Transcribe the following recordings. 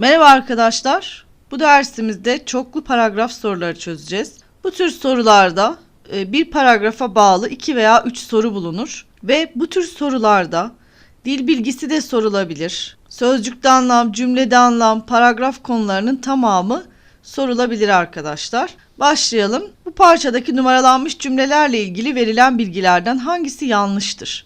Merhaba arkadaşlar. Bu dersimizde çoklu paragraf soruları çözeceğiz. Bu tür sorularda e, bir paragrafa bağlı iki veya üç soru bulunur ve bu tür sorularda dil bilgisi de sorulabilir. Sözcükte anlam, cümlede anlam, paragraf konularının tamamı sorulabilir arkadaşlar. Başlayalım. Bu parçadaki numaralanmış cümlelerle ilgili verilen bilgilerden hangisi yanlıştır?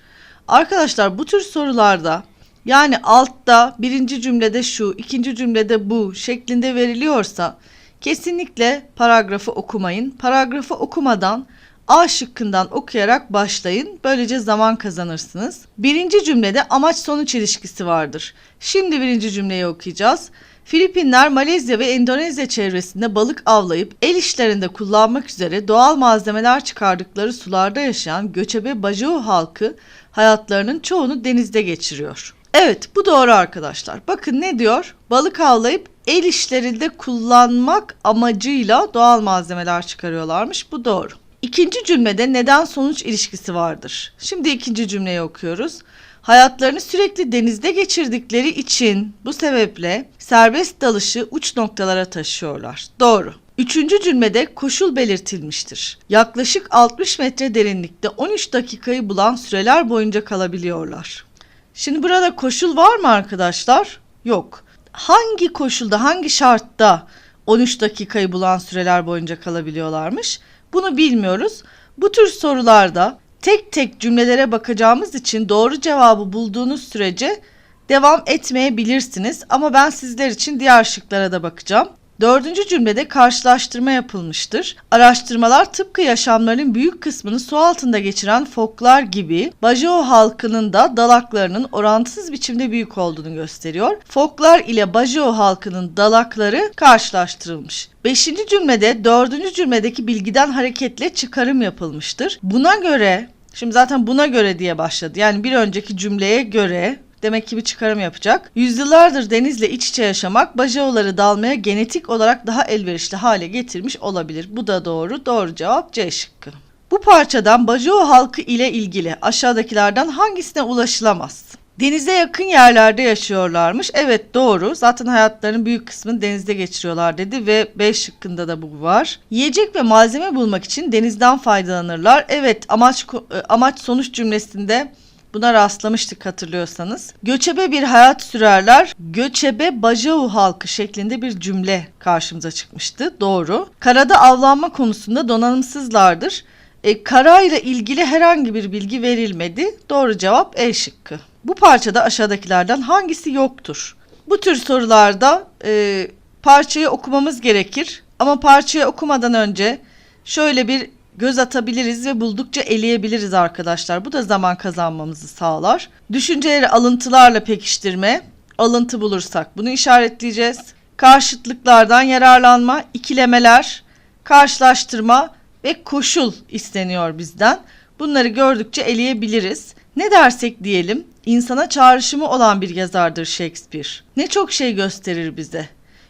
Arkadaşlar bu tür sorularda yani altta birinci cümlede şu, ikinci cümlede bu şeklinde veriliyorsa kesinlikle paragrafı okumayın. Paragrafı okumadan A şıkkından okuyarak başlayın. Böylece zaman kazanırsınız. Birinci cümlede amaç sonuç ilişkisi vardır. Şimdi birinci cümleyi okuyacağız. Filipinler, Malezya ve Endonezya çevresinde balık avlayıp el işlerinde kullanmak üzere doğal malzemeler çıkardıkları sularda yaşayan göçebe Bajau halkı hayatlarının çoğunu denizde geçiriyor. Evet bu doğru arkadaşlar. Bakın ne diyor? Balık avlayıp el işlerinde kullanmak amacıyla doğal malzemeler çıkarıyorlarmış. Bu doğru. İkinci cümlede neden sonuç ilişkisi vardır. Şimdi ikinci cümleyi okuyoruz. Hayatlarını sürekli denizde geçirdikleri için bu sebeple serbest dalışı uç noktalara taşıyorlar. Doğru. Üçüncü cümlede koşul belirtilmiştir. Yaklaşık 60 metre derinlikte 13 dakikayı bulan süreler boyunca kalabiliyorlar. Şimdi burada koşul var mı arkadaşlar? Yok. Hangi koşulda, hangi şartta 13 dakikayı bulan süreler boyunca kalabiliyorlarmış? Bunu bilmiyoruz. Bu tür sorularda tek tek cümlelere bakacağımız için doğru cevabı bulduğunuz sürece devam etmeyebilirsiniz. Ama ben sizler için diğer şıklara da bakacağım. Dördüncü cümlede karşılaştırma yapılmıştır. Araştırmalar tıpkı yaşamlarının büyük kısmını su altında geçiren foklar gibi Bajau halkının da dalaklarının orantısız biçimde büyük olduğunu gösteriyor. Foklar ile Bajau halkının dalakları karşılaştırılmış. Beşinci cümlede dördüncü cümledeki bilgiden hareketle çıkarım yapılmıştır. Buna göre Şimdi zaten buna göre diye başladı. Yani bir önceki cümleye göre demek ki bir çıkarım yapacak. Yüzyıllardır denizle iç içe yaşamak bajaoları dalmaya genetik olarak daha elverişli hale getirmiş olabilir. Bu da doğru. Doğru cevap C şıkkı. Bu parçadan Bajau halkı ile ilgili aşağıdakilerden hangisine ulaşılamaz? Denize yakın yerlerde yaşıyorlarmış. Evet doğru. Zaten hayatlarının büyük kısmını denizde geçiriyorlar dedi ve B şıkkında da bu var. Yiyecek ve malzeme bulmak için denizden faydalanırlar. Evet amaç amaç sonuç cümlesinde Buna rastlamıştık hatırlıyorsanız. Göçebe bir hayat sürerler. Göçebe Bajau halkı şeklinde bir cümle karşımıza çıkmıştı. Doğru. Karada avlanma konusunda donanımsızlardır. E, karayla ilgili herhangi bir bilgi verilmedi. Doğru cevap E şıkkı. Bu parçada aşağıdakilerden hangisi yoktur? Bu tür sorularda e, parçayı okumamız gerekir. Ama parçayı okumadan önce şöyle bir göz atabiliriz ve buldukça eleyebiliriz arkadaşlar. Bu da zaman kazanmamızı sağlar. Düşünceleri alıntılarla pekiştirme. Alıntı bulursak bunu işaretleyeceğiz. Karşıtlıklardan yararlanma, ikilemeler, karşılaştırma ve koşul isteniyor bizden. Bunları gördükçe eleyebiliriz. Ne dersek diyelim, insana çağrışımı olan bir yazardır Shakespeare. Ne çok şey gösterir bize.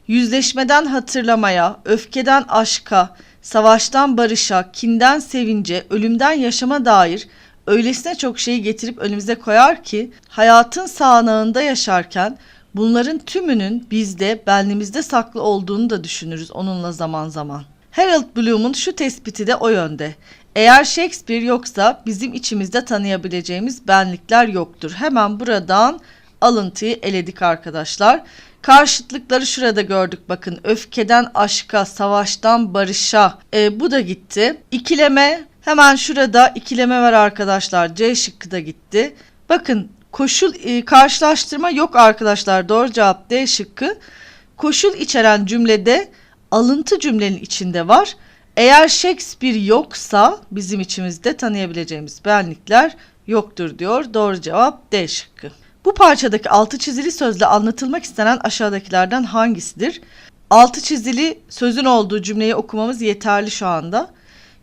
Yüzleşmeden hatırlamaya, öfkeden aşka, savaştan barışa, kinden sevince, ölümden yaşama dair öylesine çok şeyi getirip önümüze koyar ki hayatın sağanağında yaşarken bunların tümünün bizde, benliğimizde saklı olduğunu da düşünürüz onunla zaman zaman. Harold Bloom'un şu tespiti de o yönde. Eğer Shakespeare yoksa bizim içimizde tanıyabileceğimiz benlikler yoktur. Hemen buradan alıntıyı eledik arkadaşlar. Karşıtlıkları şurada gördük bakın. Öfkeden aşka, savaştan barışa. E, bu da gitti. İkileme hemen şurada ikileme var arkadaşlar. C şıkkı da gitti. Bakın koşul e, karşılaştırma yok arkadaşlar. Doğru cevap D şıkkı. Koşul içeren cümlede alıntı cümlenin içinde var. Eğer Shakespeare yoksa bizim içimizde tanıyabileceğimiz benlikler yoktur diyor. Doğru cevap D şıkkı. Bu parçadaki altı çizili sözle anlatılmak istenen aşağıdakilerden hangisidir? Altı çizili sözün olduğu cümleyi okumamız yeterli şu anda.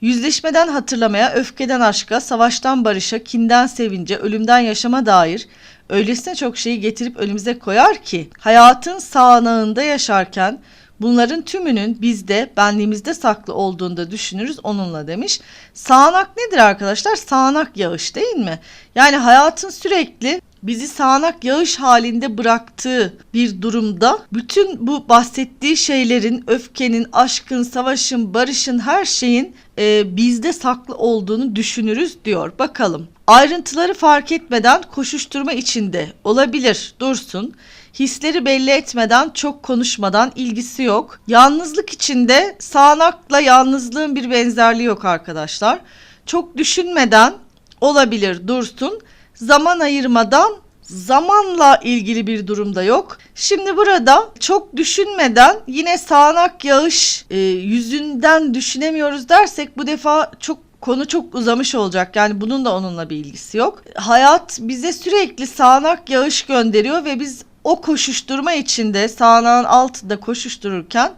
Yüzleşmeden hatırlamaya, öfkeden aşka, savaştan barışa, kinden sevince, ölümden yaşama dair öylesine çok şeyi getirip önümüze koyar ki hayatın sağanağında yaşarken Bunların tümünün bizde, benliğimizde saklı olduğunda düşünürüz onunla demiş. Sağanak nedir arkadaşlar? Sağanak yağış değil mi? Yani hayatın sürekli bizi sağanak yağış halinde bıraktığı bir durumda bütün bu bahsettiği şeylerin öfkenin, aşkın, savaşın, barışın her şeyin e, bizde saklı olduğunu düşünürüz diyor. Bakalım. Ayrıntıları fark etmeden koşuşturma içinde olabilir. Dursun. Hisleri belli etmeden, çok konuşmadan ilgisi yok. Yalnızlık içinde sağanakla yalnızlığın bir benzerliği yok arkadaşlar. Çok düşünmeden olabilir dursun. Zaman ayırmadan zamanla ilgili bir durumda yok. Şimdi burada çok düşünmeden yine sağanak yağış e, yüzünden düşünemiyoruz dersek bu defa çok konu çok uzamış olacak. Yani bunun da onunla bir ilgisi yok. Hayat bize sürekli sağanak yağış gönderiyor ve biz o koşuşturma içinde sağanağın altında koşuştururken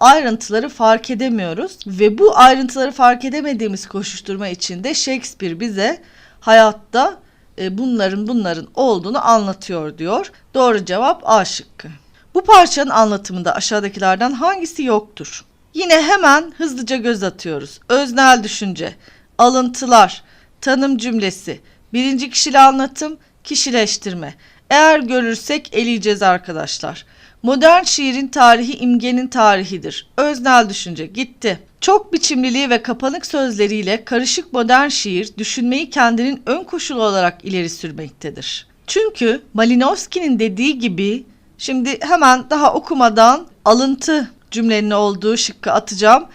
ayrıntıları fark edemiyoruz ve bu ayrıntıları fark edemediğimiz koşuşturma içinde Shakespeare bize hayatta bunların bunların olduğunu anlatıyor diyor. Doğru cevap A şıkkı. Bu parçanın anlatımında aşağıdakilerden hangisi yoktur? Yine hemen hızlıca göz atıyoruz. Öznel düşünce, alıntılar, tanım cümlesi, birinci kişili anlatım, kişileştirme. Eğer görürsek eleyeceğiz arkadaşlar. Modern şiirin tarihi imgenin tarihidir. Öznel düşünce gitti. Çok biçimliliği ve kapanık sözleriyle karışık modern şiir düşünmeyi kendinin ön koşulu olarak ileri sürmektedir. Çünkü Malinowski'nin dediği gibi şimdi hemen daha okumadan alıntı cümlenin olduğu şıkkı atacağım.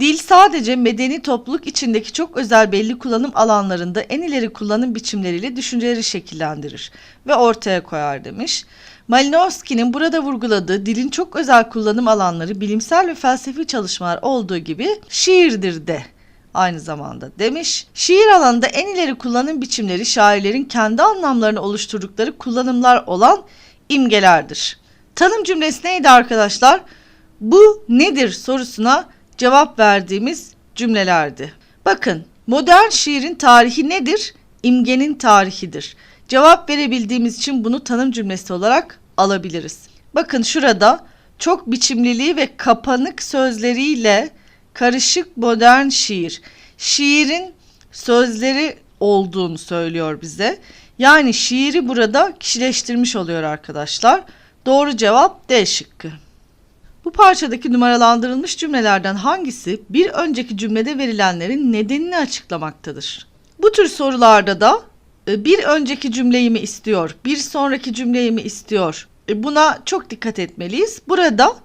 Dil sadece medeni topluluk içindeki çok özel belli kullanım alanlarında en ileri kullanım biçimleriyle düşünceleri şekillendirir ve ortaya koyar demiş. Malinowski'nin burada vurguladığı dilin çok özel kullanım alanları bilimsel ve felsefi çalışmalar olduğu gibi şiirdir de aynı zamanda demiş. Şiir alanında en ileri kullanım biçimleri şairlerin kendi anlamlarını oluşturdukları kullanımlar olan imgelerdir. Tanım cümlesi neydi arkadaşlar? Bu nedir sorusuna cevap verdiğimiz cümlelerdi. Bakın modern şiirin tarihi nedir? İmgenin tarihidir. Cevap verebildiğimiz için bunu tanım cümlesi olarak alabiliriz. Bakın şurada çok biçimliliği ve kapanık sözleriyle karışık modern şiir. Şiirin sözleri olduğunu söylüyor bize. Yani şiiri burada kişileştirmiş oluyor arkadaşlar. Doğru cevap D şıkkı. Bu parçadaki numaralandırılmış cümlelerden hangisi bir önceki cümlede verilenlerin nedenini açıklamaktadır? Bu tür sorularda da e, bir önceki cümleyi mi istiyor, bir sonraki cümleyi mi istiyor? E, buna çok dikkat etmeliyiz. Burada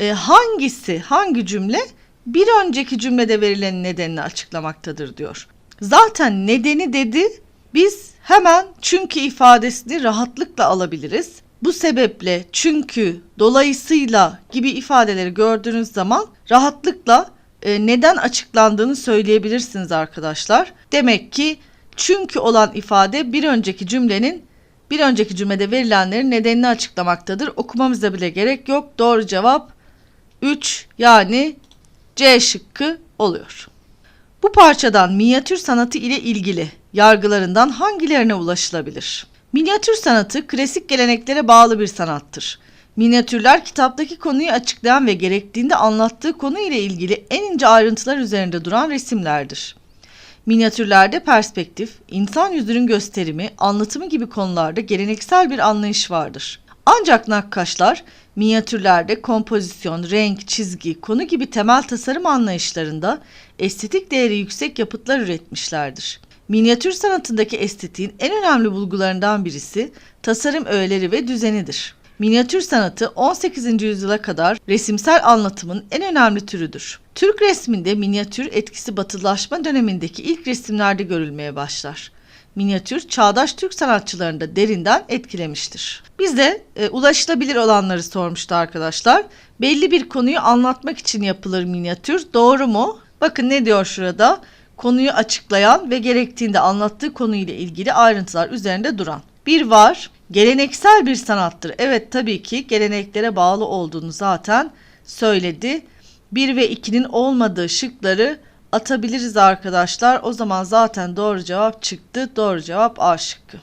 e, hangisi, hangi cümle bir önceki cümlede verilen nedenini açıklamaktadır diyor. Zaten nedeni dedi, biz hemen çünkü ifadesini rahatlıkla alabiliriz. Bu sebeple, çünkü, dolayısıyla gibi ifadeleri gördüğünüz zaman rahatlıkla e, neden açıklandığını söyleyebilirsiniz arkadaşlar. Demek ki çünkü olan ifade bir önceki cümlenin bir önceki cümlede verilenlerin nedenini açıklamaktadır. Okumamıza bile gerek yok. Doğru cevap 3 yani C şıkkı oluyor. Bu parçadan minyatür sanatı ile ilgili yargılarından hangilerine ulaşılabilir? Minyatür sanatı klasik geleneklere bağlı bir sanattır. Minyatürler kitaptaki konuyu açıklayan ve gerektiğinde anlattığı konu ile ilgili en ince ayrıntılar üzerinde duran resimlerdir. Minyatürlerde perspektif, insan yüzünün gösterimi, anlatımı gibi konularda geleneksel bir anlayış vardır. Ancak nakkaşlar minyatürlerde kompozisyon, renk, çizgi, konu gibi temel tasarım anlayışlarında estetik değeri yüksek yapıtlar üretmişlerdir. Minyatür sanatındaki estetiğin en önemli bulgularından birisi tasarım öğeleri ve düzenidir. Minyatür sanatı 18. yüzyıla kadar resimsel anlatımın en önemli türüdür. Türk resminde minyatür etkisi batılaşma dönemindeki ilk resimlerde görülmeye başlar. Minyatür çağdaş Türk sanatçılarını derinden etkilemiştir. Bize e, ulaşılabilir olanları sormuştu arkadaşlar. Belli bir konuyu anlatmak için yapılır minyatür. Doğru mu? Bakın ne diyor şurada? Konuyu açıklayan ve gerektiğinde anlattığı konuyla ilgili ayrıntılar üzerinde duran. Bir var, geleneksel bir sanattır. Evet tabii ki geleneklere bağlı olduğunu zaten söyledi. 1 ve 2'nin olmadığı şıkları atabiliriz arkadaşlar. O zaman zaten doğru cevap çıktı. Doğru cevap A şıkkı.